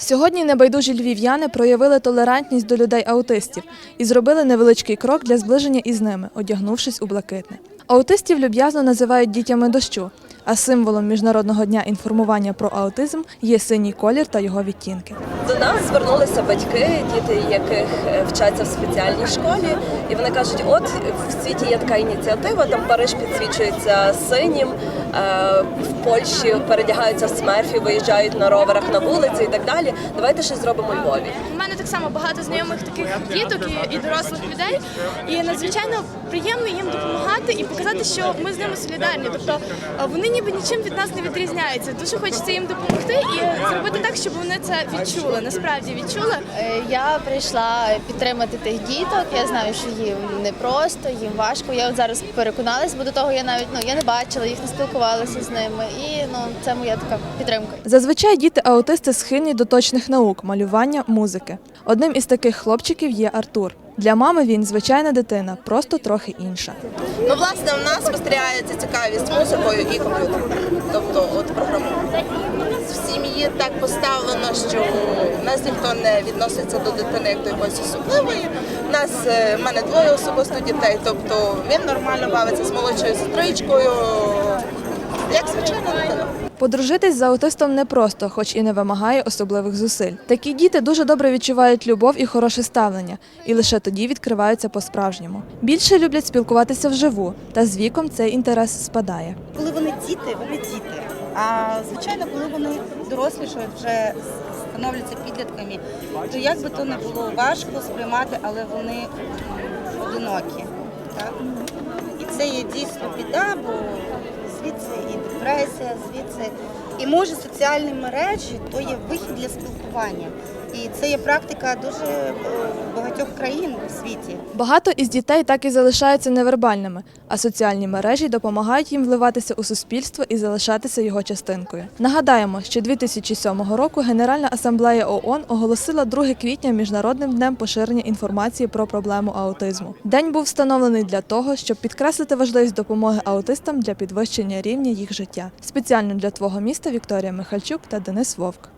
Сьогодні небайдужі львів'яни проявили толерантність до людей-аутистів і зробили невеличкий крок для зближення із ними, одягнувшись у блакитне. Аутистів люб'язно називають дітями дощу, а символом міжнародного дня інформування про аутизм є синій колір та його відтінки. До нас звернулися батьки, діти яких е, вчаться в спеціальній школі, і вони кажуть: от в світі є така ініціатива, там Париж підсвічується синім, е, в Польщі передягаються в смерфі, виїжджають на роверах на вулиці і так далі. Давайте щось зробимо у Львові. У мене так само багато знайомих таких діток і, і дорослих людей, і надзвичайно приємно їм допомагати і показати, що ми з ними солідарні. Тобто е, вони ніби нічим від нас не відрізняються. Дуже хочеться їм допомогти і зробити так, щоб вони це відчули. Насправді відчули. Е, Я прийшла підтримати тих діток. Я знаю, що їм непросто, їм важко. Я от зараз переконалась, бо до того я навіть ну я не бачила їх, не спілкувалася з ними. І ну це моя така підтримка. Зазвичай діти-аутисти схильні до точних наук, малювання, музики. Одним із таких хлопчиків є Артур. Для мами він звичайна дитина, просто трохи інша. Ну, власне, в нас спостерігається цікавість музикою і комп'ютером. Тобто, от програмування. В сім'ї так поставлено, що в нас ніхто не відноситься до дитини як до якоїсь особливої. У нас е, в мене двоє особисто дітей, тобто він нормально бавиться з молодшою сестричкою, як звичайна дитина. Подружитись з аутистом непросто, хоч і не вимагає особливих зусиль. Такі діти дуже добре відчувають любов і хороше ставлення, і лише тоді відкриваються по-справжньому. Більше люблять спілкуватися вживу, та з віком цей інтерес спадає. коли вони діти, вони діти. А звичайно, коли вони дорослішають, вже становляться підлітками, то як би то не було важко сприймати, але вони одинокі. Так? І це є дійсно біда, бо звідси і депресія, звідси. І може соціальні мережі то є вихід для спілкування. І це є практика дуже е, багатьох країн у світі. Багато із дітей так і залишаються невербальними, а соціальні мережі допомагають їм вливатися у суспільство і залишатися його частинкою. Нагадаємо, що 2007 року Генеральна асамблея ООН оголосила 2 квітня міжнародним днем поширення інформації про проблему аутизму. День був встановлений для того, щоб підкреслити важливість допомоги аутистам для підвищення рівня їх життя. Спеціально для твого міста Вікторія Михальчук та Денис Вовк.